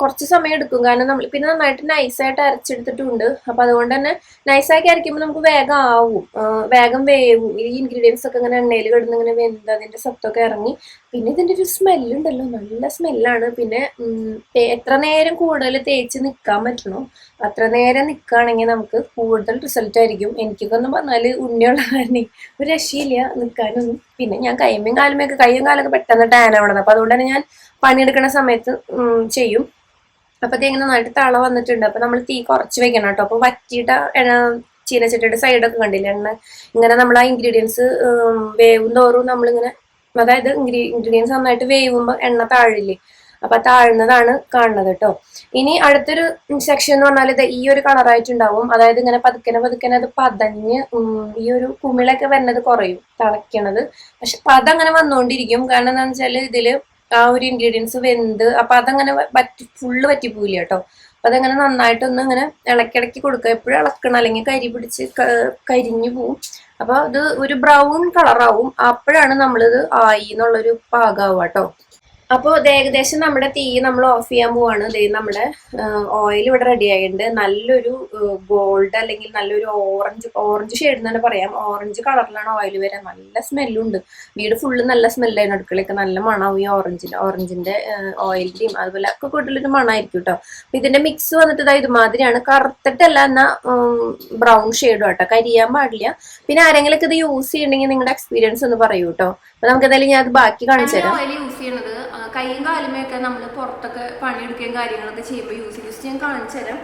കുറച്ച് സമയം എടുക്കും. കാരണം നമ്മൾ പിന്നെ നന്നായിട്ട് നൈസായിട്ട് അരച്ചെടുത്തിട്ടുണ്ട്. അപ്പൊ അതുകൊണ്ട് തന്നെ നൈസാക്കി അരയ്ക്കുമ്പോൾ നമുക്ക് വേഗം ആവും. വേഗം വേവും. ഈ ഇൻഗ്രീഡിയൻസ് ഒക്കെ ഇങ്ങനെ എണ്ണയിൽ കിടന്ന് ഇങ്ങനെ വെന്ത് അതിന്റെ സത്തൊക്കെ ഇറങ്ങി. പിന്നെ ഇതിന്റെ ഒരു സ്മെല്ലുണ്ടല്ലോ നല്ല സ്മെല്ലാണ് പിന്നെ എത്ര നേരം കൂടുതൽ തേച്ച് നിൽക്കാൻ പറ്റണോ? അത്ര നേരം നിൽക്കുകയാണെങ്കിൽ നമുക്ക് കൂടുതൽ റിസൾട്ട് ആയിരിക്കും. എനിക്കൊക്കെ ഒന്ന് പറഞ്ഞാൽ ഉണ്ണിയുള്ള കാരണം ഒരു രക്ഷയില്ല നിൽക്കാനൊന്നും പിന്നെ ഞാൻ കൈമയും കാലുമൊക്കെ കൈയും കാലൊക്കെ പെട്ടെന്ന് ടാൻ ആവണത് അപ്പോൾ അതുകൊണ്ട് തന്നെ ഞാൻ പണിയെടുക്കുന്ന സമയത്ത് ചെയ്യും. അപ്പോൾ തേങ്ങ നന്നായിട്ട് തള വന്നിട്ടുണ്ട്. അപ്പോൾ നമ്മൾ തീ കുറച്ച് വെക്കണം കേട്ടോ. അപ്പം വറ്റിയിട്ട ചീനച്ചട്ടിയുടെ സൈഡൊക്കെ കണ്ടില്ല? എണ്ണ. ഇങ്ങനെ നമ്മൾ ആ ഇൻഗ്രീഡിയൻസ് വേവും തോറും നമ്മളിങ്ങനെ അതായത് ഇൻഗ്രീ ഇൻഗ്രീഡിയൻസ് നന്നായിട്ട് വേവുമ്പോൾ എണ്ണ താഴില്ലേ? അപ്പൊ താഴ്ന്നതാണ് കാണുന്നത് കേട്ടോ. ഇനി അടുത്തൊരു സെക്ഷൻ എന്ന് പറഞ്ഞാൽ ഇത് ഈ ഒരു കളറായിട്ടുണ്ടാവും അതായത് ഇങ്ങനെ പതുക്കനെ പതുക്കനെ അത് പതഞ്ഞ് ഈ ഒരു കുമിളൊക്കെ വരുന്നത് കുറയും തിളയ്ക്കണത് പക്ഷെ പത അങ്ങനെ വന്നുകൊണ്ടിരിക്കും കാരണം എന്താണെന്ന് വെച്ചാൽ ഇതിൽ ആ ഒരു ഇൻഗ്രീഡിയൻസ് വെന്ത് അപ്പൊ അതങ്ങനെ പറ്റി ഫുള്ള് പറ്റിപ്പോയില്ല കേട്ടോ. അപ്പൊ അതങ്ങനെ നന്നായിട്ടൊന്ന് ഇങ്ങനെ ഇളക്കിടക്കി കൊടുക്കുക. എപ്പോഴും ഇളക്കണം. അല്ലെങ്കിൽ കരി പിടിച്ച് കരിഞ്ഞു പോവും. അപ്പൊ അത് ഒരു ബ്രൗൺ കളറാവും അപ്പോഴാണ് നമ്മളിത് ആയി എന്നുള്ളൊരു പാകാവുക കേട്ടോ. അപ്പോൾ ഇത് ഏകദേശം നമ്മുടെ തീ നമ്മൾ ഓഫ് ചെയ്യാൻ പോവാണ്. ദേ നമ്മുടെ ഓയിൽ ഇവിടെ റെഡി ആയിട്ടുണ്ട്. നല്ലൊരു ഗോൾഡ് അല്ലെങ്കിൽ നല്ലൊരു ഓറഞ്ച് ഓറഞ്ച് ഷെയ്ഡ് എന്ന് തന്നെ പറയാം. ഓറഞ്ച് കളറിലാണ് ഓയിൽ വരാൻ നല്ല സ്മെല്ലും ഉണ്ട്. വീട് ഫുള്ള് നല്ല സ്മെല്ലായിരുന്നു അടുക്കളയൊക്കെ നല്ല മണമാവും ഈ ഓറഞ്ചിന്റെ ഓറഞ്ചിന്റെ ഓയിലിന്റെയും അതുപോലെ ഒക്കെ കൂടുതലൊരു മണമായിരിക്കും കേട്ടോ അപ്പൊ ഇതിന്റെ മിക്സ് വന്നിട്ട് ഇതാ ഇതുമാതിരിയാണ്. കറുത്തിട്ടല്ല എന്നാ ബ്രൗൺ ഷെയ്ഡും കേട്ടോ കരിയാൻ പാടില്ല. പിന്നെ ആരെങ്കിലും ഇത് യൂസ് ചെയ്യണമെങ്കിൽ നിങ്ങളുടെ എക്സ്പീരിയൻസ് ഒന്ന് പറയൂ കേട്ടോ അപ്പൊ നമുക്ക് എന്തായാലും ഞാൻ അത് ബാക്കി കാണിച്ചു തരാം. യൂസ് ചെയ്യണത് കൈയും കാലുമൊക്കെ നമ്മൾ പുറത്തൊക്കെ പണിയെടുക്കുകയും കാര്യങ്ങളൊക്കെ ചെയ്യുമ്പോൾ യൂസ് ചെയ്ത് ഞാൻ കാണിച്ചു തരാം.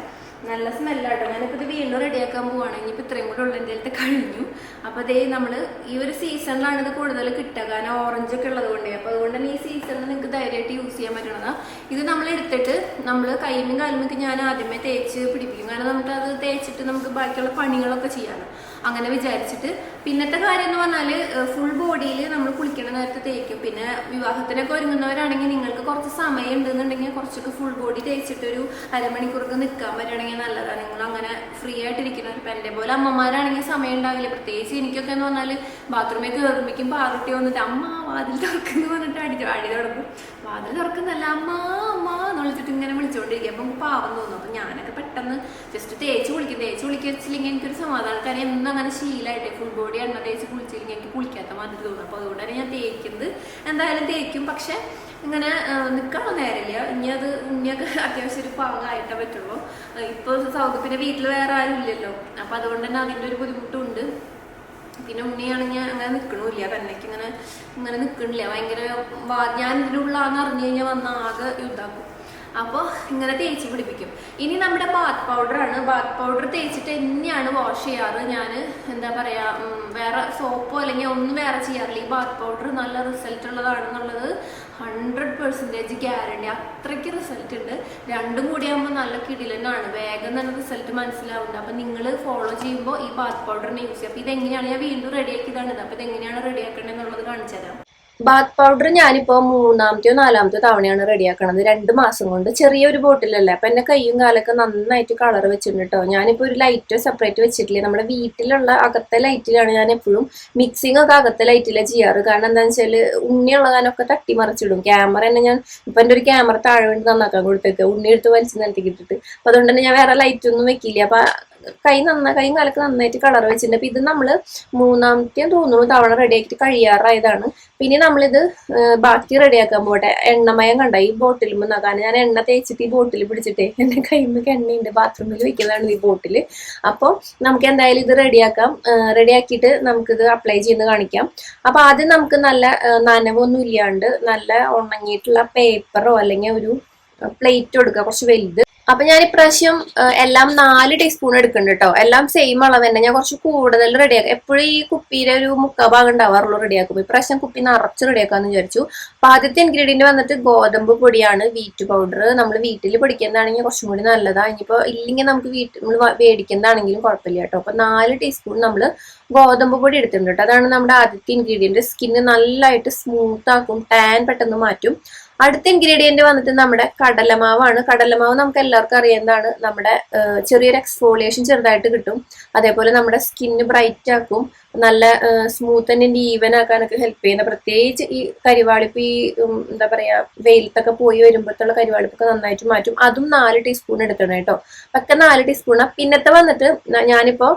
നല്ല സ്മെല്ലാട്ടോ ഞാനിപ്പോൾ ഇത് വീണ്ടും റെഡിയാക്കാൻ പോവാണ്. ഇനിയിപ്പോൾ ഇത്രയും കൂടെ ഉള്ള എന്റെ അടുത്ത് കഴിഞ്ഞു. അപ്പോൾ അതേ നമ്മൾ ഈ ഒരു സീസണിലാണ് ഇത് കൂടുതൽ കിട്ടുക. കാരണം ഓറഞ്ച് ഒക്കെ ഉള്ളത് കൊണ്ടേ. അപ്പോൾ അതുകൊണ്ട് തന്നെ ഈ സീസണിൽ നിങ്ങൾക്ക് ധൈര്യമായിട്ട് യൂസ് ചെയ്യാൻ പറ്റണതാണ് ഇത് നമ്മൾ എടുത്തിട്ട് നമ്മൾ കൈയും കാലുമൊക്കെ ഞാൻ ആദ്യമേ തേച്ച് പിടിപ്പിക്കും. കാരണം നമുക്ക് അത് തേച്ചിട്ട് നമുക്ക് ബാക്കിയുള്ള പണികളൊക്കെ ചെയ്യാമല്ലോ അങ്ങനെ വിചാരിച്ചിട്ട്. പിന്നത്തെ കാര്യം എന്ന് പറഞ്ഞാൽ ഫുൾ ബോഡിയിൽ നമ്മൾ കുളിക്കണ നേരത്തെ തേക്കും. പിന്നെ വിവാഹത്തിനൊക്കെ ഒരുങ്ങുന്നവരാണെങ്കിൽ നിങ്ങൾക്ക് കുറച്ച് സമയം ഉണ്ടെന്നുണ്ടെങ്കിൽ കുറച്ചൊക്കെ ഫുൾ ബോഡി തേച്ചിട്ട് ഒരു അരമണിക്കൂറൊക്കെ നിൽക്കാൻ പറ്റുകയാണെങ്കിൽ നല്ലതാണ്. നിങ്ങൾ അങ്ങനെ ഫ്രീ ആയിട്ടിരിക്കുന്നത് ഇപ്പം എന്റെ പോലെ. അമ്മമാരാണെങ്കിൽ സമയം ഉണ്ടാവില്ല. പ്രത്യേകിച്ച് എനിക്കൊക്കെ എന്ന് പറഞ്ഞാൽ ബാത്റൂമിൽ കയറുമ്പോഴേക്കും പാറുട്ടി വന്നിട്ട് അമ്മ വാതിൽ തുറക്കുന്നു പറഞ്ഞിട്ട് അടി അടി തുടങ്ങും. വാതിൽ തുറക്കുന്നല്ല അമ്മ എന്ന് വിളിച്ചിട്ട് ഇങ്ങനെ വിളിച്ചുകൊണ്ടിരിക്കും അപ്പം പാവം തോന്നും. അപ്പം ഞാനൊക്കെ പെട്ടെന്ന് ജസ്റ്റ് തേച്ച് കുളിക്കും. തേച്ച് കുളിക്കില്ലെങ്കിൽ എനിക്കൊരു സമാധാനം. കാര്യം എന്നും അങ്ങനെ ഫുൾ ബോഡി എണ്ണ തേച്ച് കുളിച്ചില്ലെങ്കിൽ എനിക്ക് കുളിക്കാത്ത മാതിരി തോന്നും. അപ്പോൾ അതുകൊണ്ടാണ് ഞാൻ തേക്കുന്നത് എന്തായാലും തേക്കും. പക്ഷെ ഇങ്ങനെ നിൽക്കാനുള്ള നേരമില്ല. ഇനി അത് ഉണ്ണിയൊക്കെ അത്യാവശ്യം ഒരു പാകമായിട്ടേ പറ്റുള്ളൂ. ഇപ്പോൾ സൗകര്യത്തിന്റെ വീട്ടിൽ വേറെ ആരും ഇല്ലല്ലോ. അപ്പം അതുകൊണ്ട് തന്നെ അതിന്റെ ഒരു ബുദ്ധിമുട്ടുണ്ട്. പിന്നെ ഉണ്ണിയാണെങ്കിൽ അങ്ങനെ നിൽക്കണില്ല തന്നെക്ക് ഇങ്ങനെ ഇങ്ങനെ നിൽക്കണില്ല ഭയങ്കര ഞാൻ ഇതിനുള്ള അറിഞ്ഞു കഴിഞ്ഞാൽ വന്ന ആകെ യുദ്ധാക്കും അപ്പോൾ ഇങ്ങനെ തേച്ച് പിടിപ്പിക്കും. ഇനി നമ്മുടെ ബാത്ത് പൗഡറാണ് ബാത്ത് പൗഡർ തേച്ചിട്ട് തന്നെയാണ് വാഷ് ചെയ്യാറ്. ഞാൻ എന്താ പറയുക വേറെ സോപ്പോ അല്ലെങ്കിൽ ഒന്നും വേറെ ചെയ്യാറില്ല. ഈ ബാത്ത് പൗഡർ നല്ല റിസൾട്ട് ഉള്ളതാണെന്നുള്ളത് ഹൺഡ്രഡ് പെർസെന്റേജ് ഗ്യാരണ്ടി അത്രയ്ക്ക് റിസൾട്ട് ഉണ്ട്. രണ്ടും കൂടി ആകുമ്പോൾ നല്ല കിടിലനാണ് വേഗം തന്നെ റിസൾട്ട് മനസ്സിലാവുന്നുണ്ട് അപ്പം നിങ്ങൾ ഫോളോ ചെയ്യുമ്പോൾ ഈ ബാത്ത് പൗഡറിനെ യൂസ് ചെയ്യുക. അപ്പോൾ ഇതെങ്ങനെയാണ്? ഞാൻ വീണ്ടും റെഡിയാക്കി റെഡിയാക്കിയതാണിത് അപ്പോൾ ഇതെങ്ങനെയാണ് റെഡിയാക്കേണ്ടത് എന്നുള്ളത് കാണിച്ചു തരാം ബാത്ത് പൗഡർ ഞാനിപ്പോ മൂന്നാമത്തെയോ നാലാമത്തെയോ തവണയാണ് റെഡിയാക്കണത് രണ്ട് മാസം കൊണ്ട് ചെറിയൊരു ബോട്ടിലല്ലേ അപ്പൊ എന്റെ കൈയും കാലൊക്കെ നന്നായിട്ട് കളർ വെച്ചിട്ടുണ്ട് കേട്ടോ ഞാനിപ്പോ ഒരു ലൈറ്റ് സെപ്പറേറ്റ് വെച്ചിട്ടില്ല? നമ്മുടെ വീട്ടിലുള്ള അകത്തെ ലൈറ്റിലാണ് ഞാൻ എപ്പോഴും മിക്സിംഗ് ഒക്കെ അകത്തെ ലൈറ്റിലാണ് ചെയ്യാറ്. കാരണം എന്താണെന്ന് വെച്ചാൽ ഉണ്ണിയുള്ള കാനൊക്കെ തട്ടി മറിച്ചിടും ക്യാമറ തന്നെ ഞാൻ ഇപ്പൊ എന്റെ ഒരു ക്യാമറ താഴെ വേണ്ടി നന്നാക്കാൻ കൊടുത്തേക്ക്. ഉണ്ണി എടുത്ത് വലിച്ച് നിലത്തേക്ക് ഇട്ടിട്ട് അപ്പൊ അതുകൊണ്ട് തന്നെ ഞാൻ വേറെ ലൈറ്റ് ഒന്നും വെക്കില്ല. അപ്പൊ കൈ നന്ന കൈയും കാലൊക്കെ നന്നായിട്ട് കളർ വെച്ചിട്ടുണ്ട്. അപ്പൊ ഇത് നമ്മൾ മൂന്നാമത്തെ തോന്നുന്നു തവണ റെഡിയാക്കിയിട്ട് കഴിയാറായതാണ്. പിന്നെ നമ്മളിത് ബാക്കി റെഡിയാക്കാൻ പോട്ടെ. എണ്ണമയം കണ്ട? ഈ ബോട്ടിൽ കാരണം ഞാൻ എണ്ണ തേച്ചിട്ട് ഈ ബോട്ടിൽ പിടിച്ചിട്ടേ എന്റെ കൈമൊക്കെ എണ്ണയുണ്ട്. ബാത്റൂമിൽ വെക്കുന്നതാണ് ഈ ബോട്ടിൽ അപ്പോൾ നമുക്ക് എന്തായാലും ഇത് റെഡിയാക്കാം റെഡിയാക്കിയിട്ട് നമുക്കിത് അപ്ലൈ ചെയ്യുന്നത് കാണിക്കാം. അപ്പോൾ ആദ്യം നമുക്ക് നല്ല നനവൊന്നും ഇല്ലാണ്ട് നല്ല ഉണങ്ങിയിട്ടുള്ള പേപ്പറോ അല്ലെങ്കിൽ ഒരു പ്ലേറ്റ് കൊടുക്കുക കുറച്ച് വലുത്. അപ്പൊ ഞാൻ ഇപ്രാവശ്യം എല്ലാം നാല് ടീസ്പൂൺ എടുക്കുന്നുണ്ട് കേട്ടോ എല്ലാം സെയിം അളവ് തന്നെ. ഞാൻ കുറച്ച് കൂടുതൽ റെഡിയാക്കും എപ്പോഴും ഈ കുപ്പിയിലെ ഒരു മുക്കാ ഭാഗം ഉണ്ടാവാറുള്ളൂ റെഡിയാക്കും ഇപ്രാവശ്യം കുപ്പി നിറച്ച് റെഡിയാക്കാന്ന് വിചാരിച്ചു. അപ്പൊ ആദ്യത്തെ ഇൻഗ്രീഡിയന്റ് വന്നിട്ട് ഗോതമ്പ് പൊടിയാണ്. വീറ്റ് പൗഡർ നമ്മൾ വീട്ടിൽ പൊടിക്കുന്നതാണെങ്കിൽ കുറച്ചും കൂടി നല്ലതാ. ഇനിയിപ്പോ ഇല്ലെങ്കിൽ നമുക്ക് വീട്ടിൽ നമ്മൾ മേടിക്കുന്നതാണെങ്കിലും കുഴപ്പമില്ല കേട്ടോ അപ്പൊ നാല് ടീസ്പൂൺ നമ്മൾ ഗോതമ്പ് പൊടി എടുത്തിട്ടുണ്ട് കേട്ടോ അതാണ് നമ്മുടെ ആദ്യത്തെ ഇൻഗ്രീഡിയന്റ് സ്കിന്ന് നല്ലതായിട്ട് സ്മൂത്ത് ആക്കും. ടാൻ പെട്ടെന്ന് മാറ്റും. അടുത്ത ഇൻഗ്രീഡിയന്റ് വന്നിട്ട് നമ്മുടെ കടലമാവാണ്. കടലമാവ് നമുക്ക് എല്ലാവർക്കും അറിയുന്നതാണ്. നമ്മുടെ ചെറിയൊരു എക്സ്ഫോളിയേഷൻ ചെറുതായിട്ട് കിട്ടും. അതേപോലെ നമ്മുടെ സ്കിന്ന് ബ്രൈറ്റ് ആക്കും. നല്ല സ്മൂത്ത് ആൻഡ് ഈവൻ ആക്കാനൊക്കെ ഹെൽപ്പ് ചെയ്യുന്ന പ്രത്യേകിച്ച് ഈ കരിവാളിപ്പ് ഈ എന്താ പറയാ വെയിലത്തൊക്കെ പോയി വരുമ്പോഴത്തുള്ള കരിവാളിപ്പൊക്കെ നന്നായിട്ട് മാറ്റും. അതും നാല് ടീസ്പൂൺ എടുക്കണം കേട്ടോ. ഒക്കെ നാല് ടീസ്പൂൺ പിന്നത്തെ വന്നിട്ട് ഞാനിപ്പോ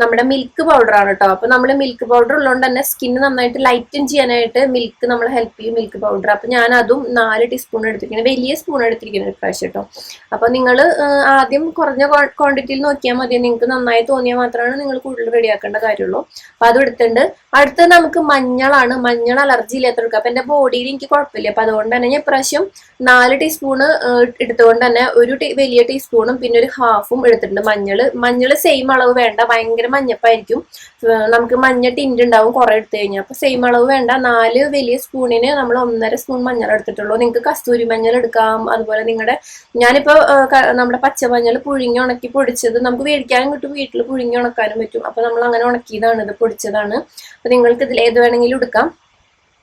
നമ്മുടെ മിൽക്ക് പൗഡർ ആണ് കേട്ടോ അപ്പൊ നമ്മൾ മിൽക്ക് പൗഡർ ഉള്ളതുകൊണ്ട് തന്നെ സ്കിന്ന് നന്നായിട്ട് ലൈറ്റൻ ചെയ്യാനായിട്ട് മിൽക്ക് നമ്മൾ ഹെൽപ്പ് ചെയ്യും മിൽക്ക് പൗഡർ അപ്പൊ ഞാൻ അതും നാല് ടീസ്പൂൺ എടുത്തിരിക്കുന്നത് വലിയ സ്പൂൺ എടുത്തിരിക്കുന്നത് പ്രാവശ്യം കേട്ടോ അപ്പൊ നിങ്ങൾ ആദ്യം കുറഞ്ഞ ക്വാണ്ടിറ്റിയിൽ നോക്കിയാൽ മതി. നിങ്ങൾക്ക് നന്നായി തോന്നിയാൽ മാത്രമാണ് നിങ്ങൾ കൂടുതൽ റെഡിയാക്കേണ്ട കാര്യമുള്ളൂ അപ്പൊ അത് എടുത്തിട്ടുണ്ട്. അടുത്ത് നമുക്ക് മഞ്ഞളാണ്. മഞ്ഞൾ അലർജി ഇല്ലാത്തവർക്ക്. അപ്പൊ എന്റെ ബോഡിയിൽ എനിക്ക് കുഴപ്പമില്ല. അപ്പൊ അതുകൊണ്ട് തന്നെ ഞാൻ ഇപ്രാവശ്യം നാല് ടീസ്പൂൺ എടുത്തുകൊണ്ട് തന്നെ ഒരു വലിയ ടീസ്പൂണും പിന്നെ ഒരു ഹാഫും എടുത്തിട്ടുണ്ട് മഞ്ഞൾ മഞ്ഞൾ സെയിം അളവ് വേണ്ട. ഭയങ്കര മഞ്ഞപ്പായിരിക്കും. നമുക്ക് മഞ്ഞ ടിന്റ് ഉണ്ടാവും കുറെ എടുത്തു കഴിഞ്ഞാൽ. അപ്പൊ സെയിം അളവ് വേണ്ട. നാല് വലിയ സ്പൂണിന് നമ്മൾ ഒന്നര സ്പൂൺ മഞ്ഞൾ എടുത്തിട്ടുള്ളൂ. നിങ്ങൾക്ക് കസ്തൂരി മഞ്ഞൾ എടുക്കാം. അതുപോലെ നിങ്ങളുടെ ഞാനിപ്പോൾ നമ്മുടെ പച്ചമഞ്ഞൾ പുഴുങ്ങി ഉണക്കി പൊടിച്ചത് നമുക്ക് മേടിക്കാനും കിട്ടും വീട്ടിൽ പുഴുങ്ങി ഉണക്കാനും പറ്റും. അപ്പൊ നമ്മൾ അങ്ങനെ ഉണക്കിയതാണ് ഇത് പൊടിച്ചതാണ്. അപ്പൊ നിങ്ങൾക്ക് ഇതിൽ ഏത് വേണമെങ്കിലും എടുക്കാം.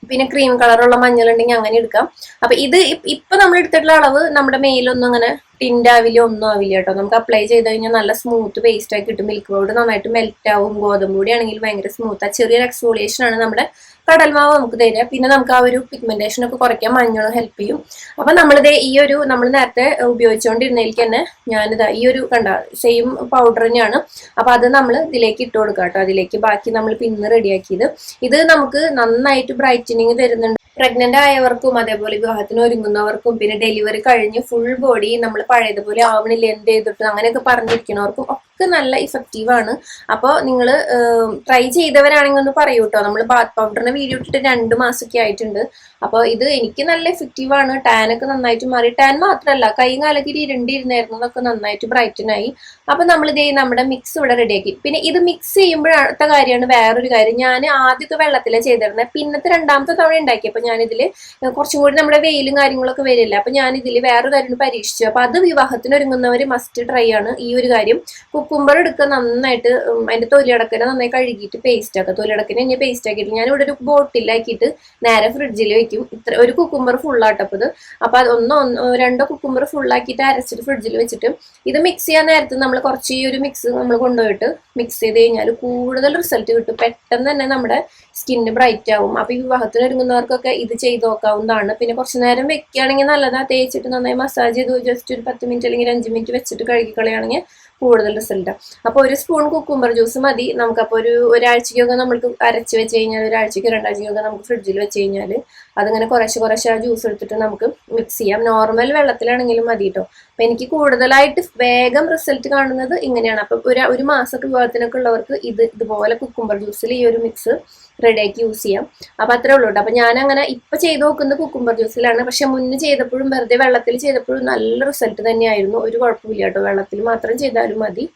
പിന്നെ ക്രീം കളറുള്ള മഞ്ഞൾ ഉണ്ടെങ്കിൽ അങ്ങനെ എടുക്കാം. അപ്പൊ ഇത് ഇപ്പൊ നമ്മൾ എടുത്തിട്ടുള്ള അളവ് നമ്മുടെ മെയിലൊന്നും അങ്ങനെ ടിൻഡ് ആവില്ല ഒന്നും ആവില്ല കേട്ടോ. നമുക്ക് അപ്ലൈ ചെയ്ത് കഴിഞ്ഞാൽ നല്ല സ്മൂത്ത് പേസ്റ്റ് ആയി കിട്ടും. മിൽക്ക് പൗഡർ നന്നായിട്ട് മെൽറ്റ് ആവും. ഗോതമ്പ് പൊടി ആണെങ്കിൽ ഭയങ്കര സ്മൂത്ത് ആ. ചെറിയൊരു എക്സ്ഫോളിയേഷൻ ആണ് നമ്മുടെ കടൽമാവ് നമുക്ക് തരിക. പിന്നെ നമുക്ക് ആ ഒരു പിഗ്മെന്റേഷൻ ഒക്കെ കുറയ്ക്കാൻ മഞ്ഞളും ഹെൽപ്പ് ചെയ്യും. അപ്പൊ നമ്മളിത് ഈ ഒരു നമ്മൾ നേരത്തെ ഉപയോഗിച്ചുകൊണ്ടിരുന്നതിലേക്ക് തന്നെ ഞാനിത് ഈ ഒരു കണ്ട സെയിം പൗഡർ തന്നെയാണ്. അപ്പൊ അത് നമ്മൾ ഇതിലേക്ക് ഇട്ട് കൊടുക്കാം കേട്ടോ. അതിലേക്ക് ബാക്കി നമ്മൾ പിന്നെ റെഡിയാക്കിയത് ഇത് നമുക്ക് നന്നായിട്ട് ബ്രൈറ്റനിങ് തരുന്നുണ്ട് പ്രഗ്നന്റ് ആയവർക്കും അതേപോലെ വിവാഹത്തിന് ഒരുങ്ങുന്നവർക്കും പിന്നെ ഡെലിവറി കഴിഞ്ഞ് ഫുൾ ബോഡി നമ്മൾ പഴയതുപോലെ ആവണില്ല എന്ത് ചെയ്തിട്ട് അങ്ങനെയൊക്കെ പറഞ്ഞിരിക്കുന്നവർക്കും ഒക്കെ നല്ല ഇഫക്റ്റീവ് ആണ്. അപ്പോൾ നിങ്ങൾ ട്രൈ ചെയ്തവരാണെങ്കിൽ ഒന്ന് പറയൂ കേട്ടോ നമ്മൾ ബാത്ത് പൗഡറിന് വീഡിയോ ഇട്ടിട്ട് രണ്ട് മാസമൊക്കെ ആയിട്ടുണ്ട്. അപ്പോൾ ഇത് എനിക്ക് നല്ല ഇഫക്റ്റീവ് ആണ്. ടാൻ ഒക്കെ നന്നായിട്ട് മാറി. ടാൻ മാത്രമല്ല കൈ കാലക്കിരി ഇരുണ്ടിരുന്നായിരുന്നതൊക്കെ നന്നായിട്ട് ബ്രൈറ്റൻ ആയി. അപ്പൊ നമ്മൾ ഇതേ നമ്മുടെ മിക്സ് ഇവിടെ റെഡിയാക്കി പിന്നെ ഇത് മിക്സ് ചെയ്യുമ്പോഴത്തെ കാര്യമാണ് വേറൊരു കാര്യം. ഞാൻ ആദ്യത്തെ വെള്ളത്തിൽ ചെയ്തിരുന്നത് പിന്നത്തെ രണ്ടാമത്തെ തവണ ഉണ്ടാക്കിയപ്പോൾ ഞാനിതിൽ കുറച്ചും കൂടി നമ്മുടെ വെയിലും കാര്യങ്ങളൊക്കെ വരില്ല? അപ്പോൾ ഞാനിതിൽ വേറൊരു കാര്യം പരീക്ഷിച്ചു. അപ്പോൾ അത് വിവാഹത്തിന് ഒരുങ്ങുന്നവർ മസ്റ്റ് ട്രൈ ആണ് ഈ ഒരു കാര്യം. കുക്കുംബർ എടുക്കുക നന്നായിട്ട് അതിന്റെ തൊലിയടക്കനെ നന്നായി കഴുകിയിട്ട് പേസ്റ്റ് ആക്കുക തൊലിയടക്കനെ ഇനി പേസ്റ്റ് ആക്കിയിട്ട് ഞാൻ ഇവിടെ ഒരു ബോട്ടിലാക്കിയിട്ട് നേരെ ഫ്രിഡ്ജിൽ വെക്കും. ഇത്ര ഒരു കുക്കുംബർ ഫുള്ളാട്ടപ്പത് അപ്പൊ അത് ഒന്നോ രണ്ടോ കുക്കുംബർ ഫുള്ളാക്കിയിട്ട് അരച്ചിട്ട് ഫ്രിഡ്ജിൽ വെച്ചിട്ട് ഇത് മിക്സ് ചെയ്യാൻ നേരത്ത് നമ്മൾ കുറച്ച് ഈ ഒരു മിക്സ് നമ്മൾ കൊണ്ടുപോയിട്ട് മിക്സ് ചെയ്ത് കഴിഞ്ഞാൽ കൂടുതൽ റിസൾട്ട് കിട്ടും. പെട്ടെന്ന് തന്നെ നമ്മുടെ സ്കിന്ന് ബ്രൈറ്റ് ആവും. അപ്പൊ ഈ വിവാഹത്തിന് ഒരുങ്ങുന്നവർക്കൊക്കെ ഇത് ചെയ്ത് നോക്കാവുന്നതാണ്. പിന്നെ കുറച്ച് നേരം വെക്കുകയാണെങ്കിൽ നല്ലതാ. തേച്ചിട്ട് നന്നായി മസാജ് ചെയ്ത് ജസ്റ്റ് ഒരു പത്ത് മിനിറ്റ് അല്ലെങ്കിൽ അഞ്ച് മിനിറ്റ് വെച്ചിട്ട് കഴുകി കളയുകയാണെങ്കിൽ കൂടുതൽ റിസൾട്ട് അപ്പോൾ ഒരു സ്പൂൺ കുക്കുംബർ ജ്യൂസ് മതി. നമുക്കപ്പോൾ ഒരു ഒരാഴ്ചയ്ക്കൊക്കെ നമ്മൾക്ക് അരച്ച് വെച്ച് കഴിഞ്ഞാൽ ഒരാഴ്ചയ്ക്ക് രണ്ടാഴ്ചയ്ക്കൊക്കെ നമുക്ക് ഫ്രിഡ്ജിൽ വെച്ച് കഴിഞ്ഞാൽ അതിങ്ങനെ കുറേശ്ശെ കുറേശ്ശെ ആ ജ്യൂസ് എടുത്തിട്ട് നമുക്ക് മിക്സ് ചെയ്യാം. നോർമൽ വെള്ളത്തിലാണെങ്കിലും മതി കേട്ടോ അപ്പം എനിക്ക് കൂടുതലായിട്ട് വേഗം റിസൾട്ട് കാണുന്നത് ഇങ്ങനെയാണ്. അപ്പം ഒരു ഒരു മാസമൊക്കെ വിഭാഗത്തിനൊക്കെ ഉള്ളവർക്ക് ഇത് ഇതുപോലെ കുക്കുംബർ ജ്യൂസിൽ ഈ ഒരു മിക്സ് റെഡിയാക്കി യൂസ് ചെയ്യാം. അപ്പം അത്രേ ഉള്ളൂ കേട്ടോ. അപ്പം ഞാൻ അങ്ങനെ ഇപ്പം ചെയ്ത് നോക്കുന്നത് കുക്കുംബർ ജ്യൂസിലാണ് പക്ഷെ മുന്നേ ചെയ്തപ്പോഴും വെറുതെ വെള്ളത്തിൽ ചെയ്തപ്പോഴും നല്ല റിസൾട്ട് തന്നെയായിരുന്നു. ഒരു കുഴപ്പമില്ല കേട്ടോ. വെള്ളത്തിൽ മാത്രം ചെയ്താലും മതി.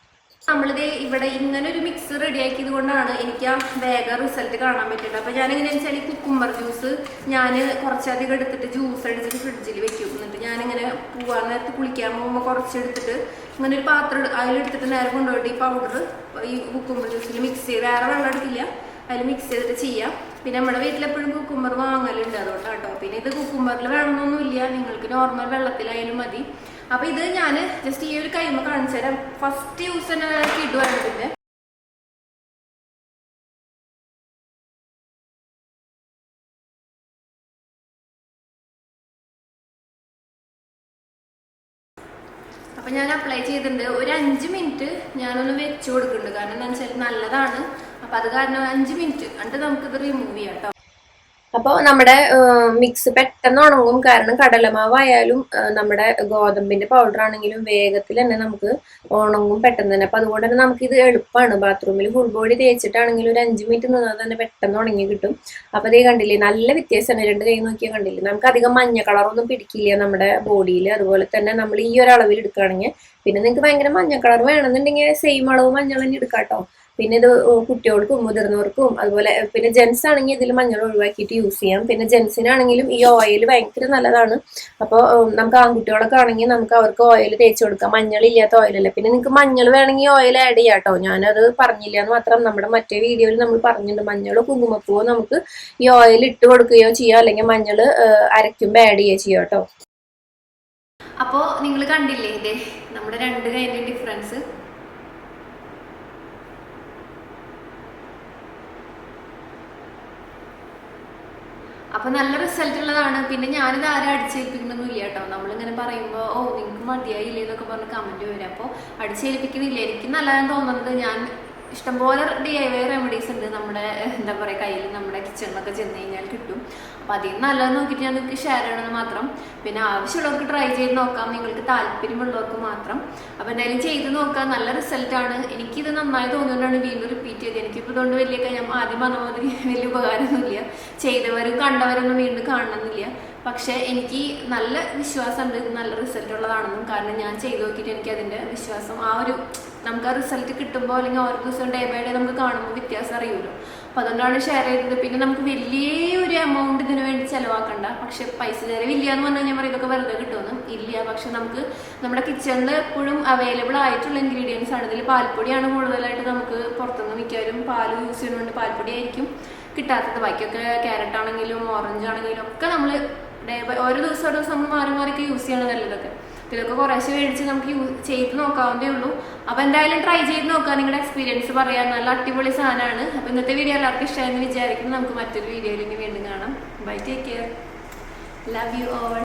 നമ്മളിത് ഇവിടെ ഇങ്ങനെ ഒരു മിക്സ് റെഡിയാക്കിയത് കൊണ്ടാണ് എനിക്ക് ആ വേഗം റിസൾട്ട് കാണാൻ പറ്റുന്നത് അപ്പൊ ഞാൻ എങ്ങനെയാണെന്ന് വെച്ചാൽ ഈ കുക്കുംബർ ജ്യൂസ് ഞാൻ കുറച്ചധികം എടുത്തിട്ട് ജ്യൂസ് അടിച്ചിട്ട് ഫ്രിഡ്ജിൽ വെക്കും. എന്നിട്ട് ഞാനിങ്ങനെ പോവാൻ നേരത്ത് കുളിക്കാൻ പോകുമ്പോൾ കുറച്ചെടുത്തിട്ട് ഇങ്ങനെ ഒരു പാത്രം അതിലെടുത്തിട്ട് നേരെ കൊണ്ടുപോയിട്ട് ഈ പൗഡർ ഈ കുക്കുംബർ ജ്യൂസിൽ മിക്സ് ചെയ്ത്. വേറെ വെള്ളം എടുക്കില്ല. അതിൽ മിക്സ് ചെയ്തിട്ട് ചെയ്യാം. പിന്നെ നമ്മുടെ വീട്ടിലെപ്പോഴും കുക്കുമ്പർ വാങ്ങലുണ്ട് അതുകൊണ്ടാണ് കേട്ടോ. പിന്നെ ഇത് കുക്കുമ്പറിൽ വേണമെന്നൊന്നുമില്ല. നിങ്ങൾക്ക് നോർമൽ വെള്ളത്തിലായാലും മതി. അപ്പൊ ഇത് ഞാൻ ജസ്റ്റ് ഈ ഒരു കൈമ കാണിച്ചു തരാം. ഫസ്റ്റ് യൂസ് തന്നെ ഇടുവായിരുന്നു പിന്നെ അപ്പൊ ഞാൻ അപ്ലൈ ചെയ്തിട്ടുണ്ട്. ഒരു അഞ്ച് മിനിറ്റ് ഞാനൊന്ന് വെച്ചു കൊടുക്കുന്നുണ്ട്. കാരണം എന്താ വെച്ചാൽ നല്ലതാണ്. അപ്പൊ അത് കാരണം അഞ്ച് മിനിറ്റ് എന്നിട്ട് നമുക്കിത് റിമൂവ് ചെയ്യാം കേട്ടോ അപ്പോൾ നമ്മുടെ മിക്സ് പെട്ടെന്ന് ഉണങ്ങും. കാരണം കടലമാവായാലും നമ്മുടെ ഗോതമ്പിന്റെ പൗഡർ ആണെങ്കിലും വേഗത്തിൽ തന്നെ നമുക്ക് ഉണങ്ങും പെട്ടെന്ന് തന്നെ. അപ്പൊ അതുകൊണ്ട് തന്നെ നമുക്ക് ഇത് എളുപ്പമാണ് ബാത്റൂമിൽ ഫുൾ ബോഡി തേച്ചിട്ടാണെങ്കിലും ഒരു അഞ്ച് മിനിറ്റ് നിന്നാൽ തന്നെ പെട്ടെന്ന് ഉണങ്ങി കിട്ടും. അപ്പൊ അതേ കണ്ടില്ലേ നല്ല വ്യത്യാസമാണ് രണ്ട് കൈ നോക്കിയാൽ കണ്ടില്ലേ നമുക്ക് അധികം മഞ്ഞ കളറൊന്നും പിടിക്കില്ല നമ്മുടെ ബോഡിയിൽ അതുപോലെ തന്നെ നമ്മൾ ഈ ഒരു അളവിൽ എടുക്കുകയാണെങ്കിൽ പിന്നെ നിങ്ങൾക്ക് ഭയങ്കര മഞ്ഞ കളർ വേണമെന്നുണ്ടെങ്കിൽ സെയിം അളവ് മഞ്ഞൾ തന്നെ എടുക്കാം കേട്ടോ പിന്നെ ഇത് കുട്ടികൾക്കും മുതിർന്നവർക്കും അതുപോലെ പിന്നെ ജെൻസ് ആണെങ്കിൽ ഇതിൽ മഞ്ഞൾ ഒഴിവാക്കിയിട്ട് യൂസ് ചെയ്യാം. പിന്നെ ജെൻസിനാണെങ്കിലും ഈ ഓയിൽ ഭയങ്കര നല്ലതാണ്. അപ്പോൾ നമുക്ക് ആൺകുട്ടികളൊക്കെ ആണെങ്കിൽ നമുക്ക് അവർക്ക് ഓയിൽ തേച്ച് കൊടുക്കാം. മഞ്ഞൾ ഇല്ലാത്ത ഓയിലല്ല പിന്നെ നിങ്ങൾക്ക് മഞ്ഞൾ വേണമെങ്കിൽ ഓയിൽ ആഡ് ചെയ്യാം കേട്ടോ. ഞാനത് പറഞ്ഞില്ല എന്ന് മാത്രം നമ്മുടെ മറ്റേ വീഡിയോയിൽ നമ്മൾ പറഞ്ഞിട്ടുണ്ട്. മഞ്ഞളോ കുങ്കുമപ്പൂവോ നമുക്ക് ഈ ഓയിൽ ഇട്ട് കൊടുക്കുകയോ ചെയ്യാം. അല്ലെങ്കിൽ മഞ്ഞൾ അരയ്ക്കുമ്പോൾ ആഡ് ചെയ്യുകയോ ചെയ്യാം കേട്ടോ. അപ്പോൾ നിങ്ങൾ കണ്ടില്ലേ ഇത്? നമ്മുടെ രണ്ട് കൈന്റെ ഡിഫറൻസ്. അപ്പൊ നല്ല റിസൾട്ട് ഉള്ളതാണ്. പിന്നെ ഞാനിത് ആരും അടിച്ചേൽപ്പിക്കണമെന്നില്ല കേട്ടോ. നമ്മളിങ്ങനെ പറയുമ്പോൾ ഓ നിങ്ങൾക്ക് മതിയായില്ലേ എന്നൊക്കെ പറഞ്ഞ് കമന്റ് വരും. അപ്പോൾ അടിച്ചേൽപ്പിക്കുന്നില്ല എനിക്ക് നല്ലതാണെന്ന് തോന്നുന്നത് ഞാൻ ഇഷ്ടംപോലെ ഡി ഐ വൈ റെമഡീസ് ഉണ്ട് നമ്മുടെ എന്താ പറയുക കയ്യിൽ നമ്മുടെ കിച്ചണിലൊക്കെ ചെന്ന് കഴിഞ്ഞാൽ കിട്ടും. അപ്പോൾ അതിൽ നിന്ന് നല്ലത് നോക്കിയിട്ട് ഞാൻ നിങ്ങൾക്ക് ഷെയർ ചെയ്യണമെന്ന് മാത്രം. പിന്നെ ആവശ്യമുള്ളവർക്ക് ട്രൈ ചെയ്ത് നോക്കാം. നിങ്ങൾക്ക് താല്പര്യമുള്ളവർക്ക് മാത്രം. അപ്പോൾ എന്തായാലും ചെയ്ത് നോക്കാം. നല്ല റിസൾട്ടാണ് എനിക്കിത് നന്നായി തോന്നുന്നതുകൊണ്ടാണ് വീണ്ടും റിപ്പീറ്റ് ചെയ്തത്. എനിക്കിപ്പോൾ ഇതുകൊണ്ട് വലിയ ഞാൻ ആദ്യം പറഞ്ഞ മാതിരി വലിയ ഉപകാരമൊന്നുമില്ല. ചെയ്തവരും കണ്ടവരൊന്നും വീണ്ടും കാണണമെന്നില്ല. പക്ഷേ എനിക്ക് നല്ല വിശ്വാസമുണ്ട്. ഇത് നല്ല റിസൾട്ട് ഉള്ളതാണെന്നും കാരണം ഞാൻ ചെയ്ത് നോക്കിയിട്ട് എനിക്ക് അതിന്റെ വിശ്വാസം ആ ഒരു നമുക്ക് ആ റിസൾട്ട് കിട്ടുമ്പോൾ അല്ലെങ്കിൽ ഓരോ ദിവസവും ഡേ ബൈ ഡേ നമുക്ക് കാണുമ്പോൾ വ്യത്യാസം അറിയുമല്ലോ അപ്പം അതുകൊണ്ടാണ് ഷെയർ ചെയ്തത്. പിന്നെ നമുക്ക് വലിയൊരു എമൗണ്ട് ഇതിനു വേണ്ടി ചിലവാക്കണ്ട. പക്ഷെ പൈസ ചിലവില്ല എന്ന് പറഞ്ഞാൽ ഞാൻ പറയും ഇതൊക്കെ വെറുതെ കിട്ടുമെന്ന്. ഇല്ല. പക്ഷെ നമുക്ക് നമ്മുടെ കിച്ചണിൽ എപ്പോഴും അവൈലബിൾ ആയിട്ടുള്ള ഇൻഗ്രീഡിയൻസ് ആണ്. ഇതിൽ പാൽപ്പൊടിയാണ് കൂടുതലായിട്ട് നമുക്ക് പുറത്തുനിന്ന് മിക്കവരും പാൽ യൂസ് ചെയ്യുന്നതുകൊണ്ട് പാൽപ്പൊടി ആയിരിക്കും കിട്ടാത്തത്. ബാക്കിയൊക്കെ ക്യാരറ്റ് ആണെങ്കിലും ഓറഞ്ച് ആണെങ്കിലും ഒക്കെ നമ്മൾ ഡേ ഓരോ ദിവസം ഓരോ ദിവസം നമ്മൾ മാറി മാറിയൊക്കെ യൂസ് ചെയ്യണം നല്ലതൊക്കെ ഇതൊക്കെ കുറേശ്ശെ മേടിച്ച് നമുക്ക് യൂസ് ചെയ്ത് നോക്കാവുന്നേ ഉള്ളൂ. അപ്പോൾ എന്തായാലും ട്രൈ ചെയ്ത് നോക്കാം നിങ്ങളുടെ എക്സ്പീരിയൻസ് പറയാൻ. നല്ല അടിപൊളി സാധനമാണ്. അപ്പോൾ ഇന്നത്തെ വീഡിയോ എല്ലാവർക്കും ഇഷ്ടമായെന്ന് വിചാരിക്കുന്നു. നമുക്ക് മറ്റൊരു വീഡിയോയിൽ ഇനി വീണ്ടും കാണാം. Bye take care love you all